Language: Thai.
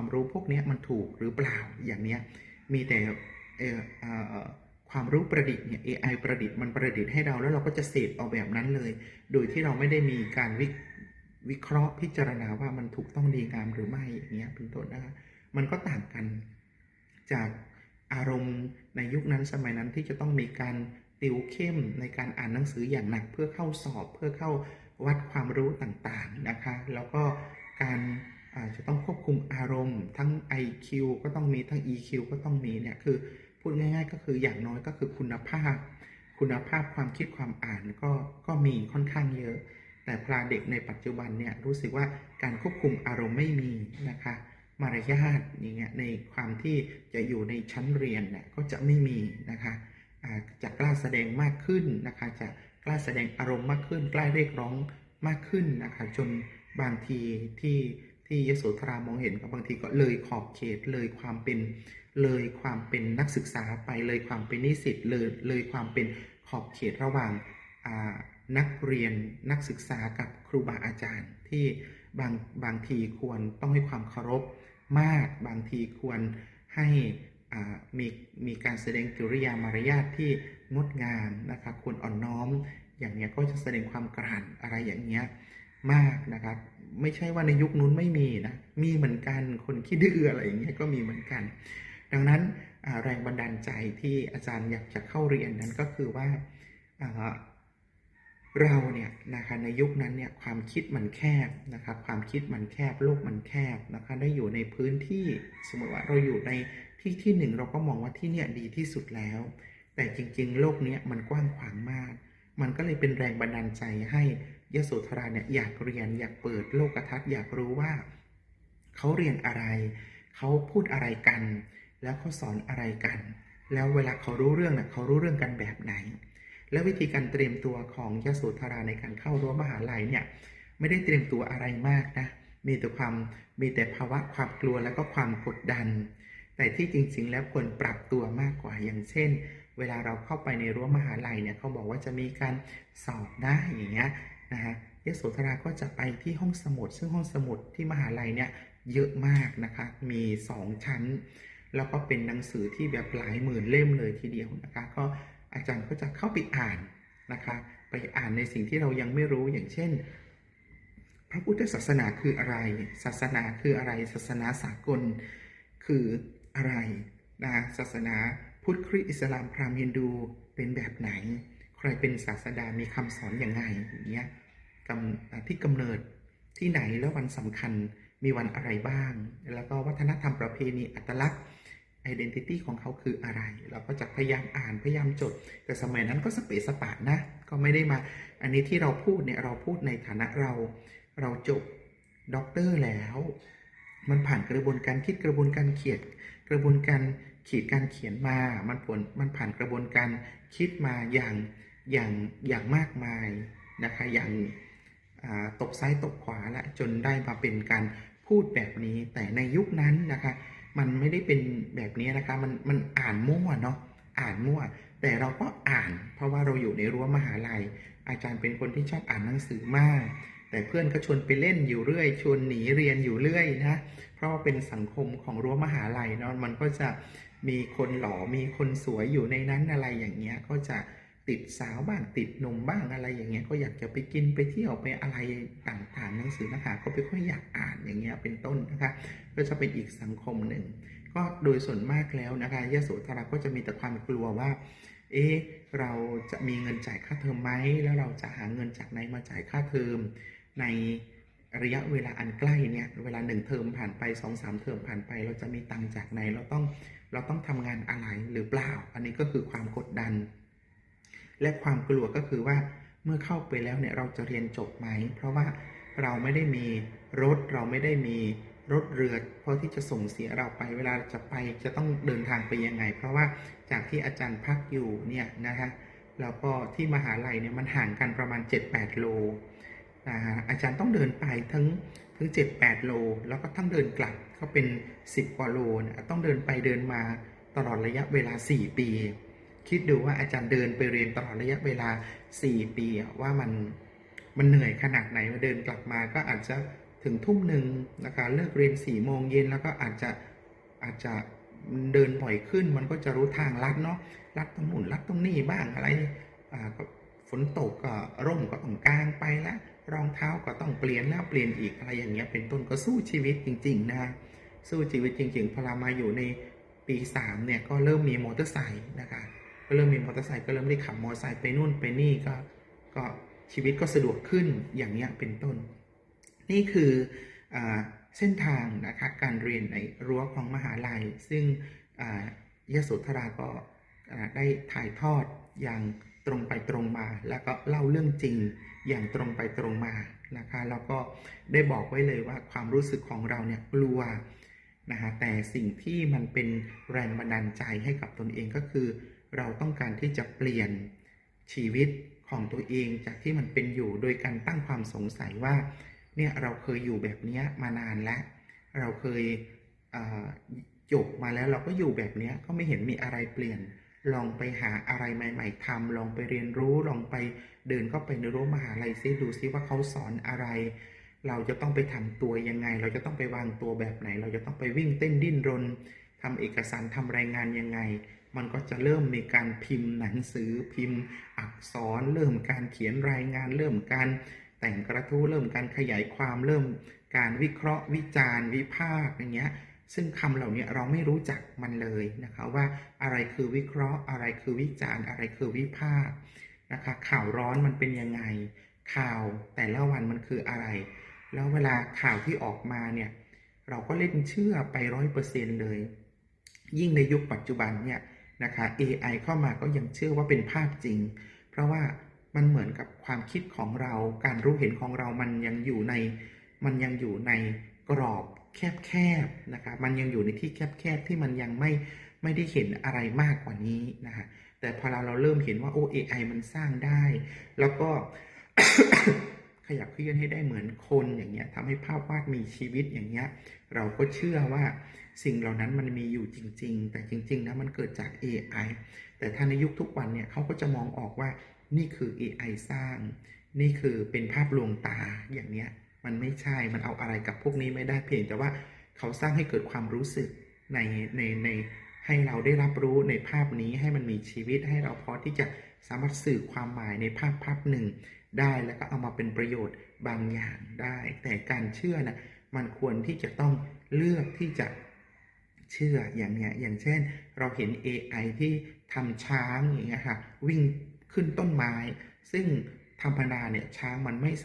ความรู้พวกนี้มันถูกหรือเปล่าอย่างเนี้ยมีแต่ความรู้ประดิษฐ์เนี่ย AI ประดิษฐ์มันประดิษฐ์ให้เราแล้วเราก็จะเสพเอาแบบนั้นเลย โดยที่เราไม่ได้มีการวิวิเคราะห์พิจารณาว่ามันถูกต้องดีงามหรือไม่อย่างเงี้ยเป็นต้นนะคะมันก็ต่างกันจากอารมณ์ในยุคนั้นสมัยนั้นที่จะต้องมีการติวเข้มในการอ่านหนังสืออย่างหนักเพื่อเข้าสอบเพื่อเข้าวัดความรู้ต่างๆนะคะ แล้วก็การ จะต้องควบคุมอารมณ์ ทั้ง IQ ก็ต้องมีทั้ง EQ ก็ต้องมีเนี่ยคือพูดง่าย ๆ ก็คืออย่างน้อยก็คือคุณภาพ คุณภาพความคิดความอ่านก็ก็มีค่อนข้างเยอะ แต่พลาเด็กในปัจจุบันเนี่ยรู้สึกว่าการควบคุมอารมณ์ไม่มีนะคะมารยาทอย่างเงี้ยในความที่จะอยู่ในชั้นเรียนเนี่ยก็จะไม่มีนะคะจะกล้าแสดงมากขึ้นนะคะ จะกล้าแสดงอารมณ์มากขึ้น กล้าเรียกร้องมากขึ้นนะคะ จนบางทีที่ ที่ยโสธรามองเห็นก็บางทีก็เลยขอบเขตเลยความเป็นเลยความเป็นนักศึกษาไปเลยความเป็นนิสิตเลยเลยความเป็นขอบเขตระหว่างนักเรียนนักศึกษากับครูบาอาจารย์ ที่บางบางทีควรต้องให้ความเคารพมากบางทีควรให้มีมีการแสดงกิริยามารยาทที่งดงามนะคะควรอ่อนน้อมอย่างเนี้ยก็จะแสดงความกรันอะไรอย่างเงี้ยมากนะครับ ไม่ใช่ว่าในยุคนู้นไม่มีนะ มีเหมือนกันคนขี้ดื้ออะไรอย่างเงี้ยก็มีเหมือนกัน ดังนั้นแรงบันดาลใจที่อาจารย์อยากจะเข้าเรียนนั้นก็คือว่าอ่าเราเนี่ยนะคะในยุคนั้นเนี่ยความคิดมันแคบนะครับความคิดมันแคบโลกมันแคบนะคะได้อยู่ในพื้นที่สมมติว่าเราอยู่ในที่ที่หนึ่งเราก็มองว่าที่เนี่ยดีที่สุดแล้ว แต่จริงๆ โลกเนี้ยมันกว้างขวางมาก มันก็เลยเป็นแรงบันดาลใจให้ ยโสธราเนี่ยอยากเรียนอยากเปิดโลกทัศน์อยากรู้ว่าเขาเรียนอะไร เขาพูดอะไรกัน แล้วเขาสอนอะไรกัน แล้วเวลาเขารู้เรื่องน่ะเขารู้เรื่องกันแบบไหน และวิธีการเตรียมตัวของยโสธราในการเข้ารั้วมหาลัยเนี่ยไม่ได้เตรียมตัวอะไรมากนะมีแต่ความมีแต่ภาวะความกลัวแล้วก็ความกดดัน แต่ที่จริงๆ แล้วควรปรับตัวมากกว่าอย่างเช่น เวลาเราเข้าไปในรั้วมหาลัยเนี่ยเขาบอกว่าจะมีการสอบนะอย่างเงี้ย นะฮะยโสธราก็จะไปที่ห้องสมุด ซึ่งห้องสมุดที่มหาลัยเนี่ยเยอะมากนะคะ มี 2 ชั้น แล้วก็เป็นหนังสือที่แบบหลายหมื่นเล่มเลยทีเดียวนะคะ ก็อาจารย์ก็จะเข้าไปอ่านนะคะ ไปอ่านในสิ่งที่เรายังไม่รู้อย่างเช่น พระพุทธศาสนาคืออะไร ศาสนาคืออะไร ศาสนาสากลคืออะไรนะศาสนาพุทธคริสต์อิสลามพราหมณ์ฮินดูเป็นแบบไหน ใครเป็นศาสดามีคำสอนอย่างไงอย่างเงี้ยที่กำเนิดที่ไหนแล้ววันสำคัญมีวันอะไรบ้าง แล้วก็วัฒนธรรมประเพณีอัตลักษณ์ identity ของเขาคืออะไร เราก็จะพยายามอ่านพยายามจด แต่สมัยนั้นก็สเปซสปะนะ ก็ไม่ได้มา อันนี้ที่เราพูดเนี่ยเราพูดในฐานะเราเราจบด็อกเตอร์แล้ว มันผ่านกระบวนการคิดกระบวนการเขียนกระบวนการขีดการเขียนมา มันผลมันผ่านกระบวนการคิดมาอย่าง อย่างอย่างมากมายนะคะอย่างตกซ้ายตกขวาและจนได้มาเป็นการพูดแบบนี้ แต่ในยุคนั้นนะคะ มันไม่ได้เป็นแบบนี้นะคะมันมันอ่านมั่วเนาะอ่านมั่ว แต่เราก็อ่านเพราะว่าเราอยู่ในรั้วมหาลัย อาจารย์เป็นคนที่ชอบอ่านหนังสือมาก แต่เพื่อนก็ชวนไปเล่นอยู่เรื่อย ชวนหนีเรียนอยู่เรื่อยนะเพราะว่าเป็นสังคมของรั้วมหาลัยเนาะมันก็จะมีคนหล่อมีคนสวยอยู่ในนั้นอะไรอย่างเงี้ยก็จะ ติดสาวบ้างติดหนุ่มบ้างอะไรอย่างเงี้ยก็อยากจะไปกินไปเที่ยวไปอะไรต่างๆหนังสือนะคะก็ไม่ค่อยอยากอ่านอย่างเงี้ยเป็นต้นนะคะก็จะเป็นอีกสังคมหนึ่ง ก็โดยส่วนมากแล้วนะคะยโสธราก็จะมีแต่ความกลัวว่า เอ๊ะเราจะมีเงินจ่ายค่าเทอมไหมแล้วเราจะหาเงินจากไหนมาจ่ายค่าเทอมในระยะเวลาอันใกล้เนี่ยเวลาหนึ่งเทอมผ่านไปสองสามเทอมผ่านไป เราจะมีตังค์จากไหนเราต้องเราต้องทำงานอะไรหรือเปล่า อันนี้ก็คือความกดดัน และความกลัวก็คือว่าเมื่อเข้าไปแล้วเนี่ยเราจะเรียนจบไหม เพราะว่าเราไม่ได้มีรถเราไม่ได้มีรถเรือเพราะที่จะส่งเสียเราไปเวลาจะไปจะต้องเดินทางไปยังไง เพราะว่าจากที่อาจารย์พักอยู่เนี่ยนะฮะแล้วก็ที่มหาลัยเนี่ยมันห่างกันประมาณ 7-8 โลนะฮะอาจารย์ต้องเดินไปทั้งถึง7-8 โล แล้วก็ทั้งเดินกลับก็เป็น 10 กว่าโลนะต้องเดินไปเดินมาตลอดระยะเวลา 4 ปี คิดดูว่าอาจารย์เดินไปเรียนตลอดระยะเวลา 4 ปีว่ามันมันเหนื่อยขนาดไหนมาเดินกลับมาก็อาจจะถึงทุ่มหนึ่งนะคะเลิกเรียนสี่โมงเย็นแล้วก็อาจจะอาจจะเดินบ่อยขึ้น มันก็จะรู้ทางลัดเนาะลัดตรงนู้นลัดตรงนี้บ้างอะไรอ่าฝนตกก็ร่มก็ต้องกางไปล้วรองเท้าก็ต้องเปลี่ยนแล้วเปลี่ยนอีกอะไรอย่างเงี้ยเป็นต้นก็สู้ชีวิตจริง ๆ นะสู้ชีวิตจริง ๆ พอเรามาอยู่ในปีสามเนี่ย ก็เริ่มมีมอเตอร์ไซค์นะคะ ก็เริ่มมีมอเตอร์ไซค์ก็เริ่มได้ขับมอเตอร์ไซค์ไปนู่นไปนี่ก็ก็ชีวิตก็สะดวกขึ้นอย่างเงี้ยเป็นต้น นี่คืออเส้นทางนะคะการเรียนในรั้วของมหาลัย ซึ่งยโสธราก็ได้ถ่ายทอดอย่างตรงไปตรงมา แล้วก็เล่าเรื่องจริงอย่างตรงไปตรงมานะคะแล้วก็ได้บอกไว้เลยว่าความรู้สึกของเราเนี่ยกลัวนะฮะแต่สิ่งที่มันเป็นแรงบันดาลใจให้กับตนเองก็คือ เราต้องการที่จะเปลี่ยนชีวิตของตัวเองจากที่มันเป็นอยู่โดยการตั้งความสงสัยว่าเนี่ยเราเคยอยู่แบบนี้มานานแล้ว เราเคยเจบมาแล้วเราก็อยู่แบบนี้ก็ไม่เห็นมีอะไรเปลี่ยน ลองไปหาอะไรใหม่ ๆทำลองไปเรียนรู้ลองไปเดินเข้าไปในรั้วมหาลัยซิดูซิว่าเขาสอนอะไร เราจะต้องไปทำตัวยังไง เราจะต้องไปวางตัวแบบไหน เราจะต้องไปวิ่งเต้นดิ้นรนทำเอกสารทำรายงานยังไง มันก็จะเริ่มมีการพิมพ์หนังสือพิมพ์ อักษร เริ่มการเขียนรายงาน เริ่มการแต่งกระทู้เริ่มการขยายความเริ่มการวิเคราะห์วิจารณ์ วิพากษ์อย่างเงี้ยซึ่งคำเหล่านี้เราไม่รู้จักมันเลยนะคะว่าอะไรคือวิเคราะห์ อะไรคือวิจารณ์ อะไรคือวิพากษ์นะคะข่าวร้อนมันเป็นยังไง ข่าวแต่ละวันมันคืออะไร แล้วเวลาข่าวที่ออกมาเนี่ยเราก็เล่นเชื่อไปร้อยเปอร์เซ็นเลย ยิ่งในยุคปัจจุบันเนี่ย นะคะ AI เข้ามาก็ยังเชื่อว่าเป็นภาพจริง เพราะว่ามันเหมือนกับความคิดของเรา การรู้เห็นของเรามันยังอยู่ใน มันยังอยู่ในกรอบแคบๆนะคะ มันยังอยู่ในที่แคบๆที่มันยังไม่ไม่ได้เห็นอะไรมากกว่านี้นะคะแต่พอเราเราเริ่มเห็นว่าโอ้ AI มันสร้างได้ แล้วก็ ขยับเคลื่อนให้ได้เหมือนคนอย่างเงี้ยทำให้ภาพวาดมีชีวิตอย่างเงี้ยเราก็เชื่อว่าสิ่งเหล่านั้นมันมีอยู่จริง ๆ แต่จริงๆนะมันเกิดจาก AI แต่ถ้าในยุคทุกวันเนี่ยเขาก็จะมองออกว่านี่คือ AI สร้าง นี่คือเป็นภาพลวงตาอย่างเนี้ยมันไม่ใช่มันเอาอะไรกับพวกนี้ไม่ได้เพียงแต่ว่าเขาสร้างให้เกิดความรู้สึกในในในให้เราได้รับรู้ในภาพนี้ให้มันมีชีวิตให้เราพอที่จะสามารถสื่อความหมายในภาพภาพหนึ่ง ได้แล้วก็เอามาเป็นประโยชน์บางอย่างได้ แต่การเชื่อนะมันควรที่จะต้องเลือกที่จะเชื่ออย่างเนี้ยอย่างเช่น เราเห็น AI ที่ทำช้างอย่างเงี้ยค่ะวิ่งขึ้นต้นไม้ ซึ่งธรรมดาเนี่ยช้างมันไม่ส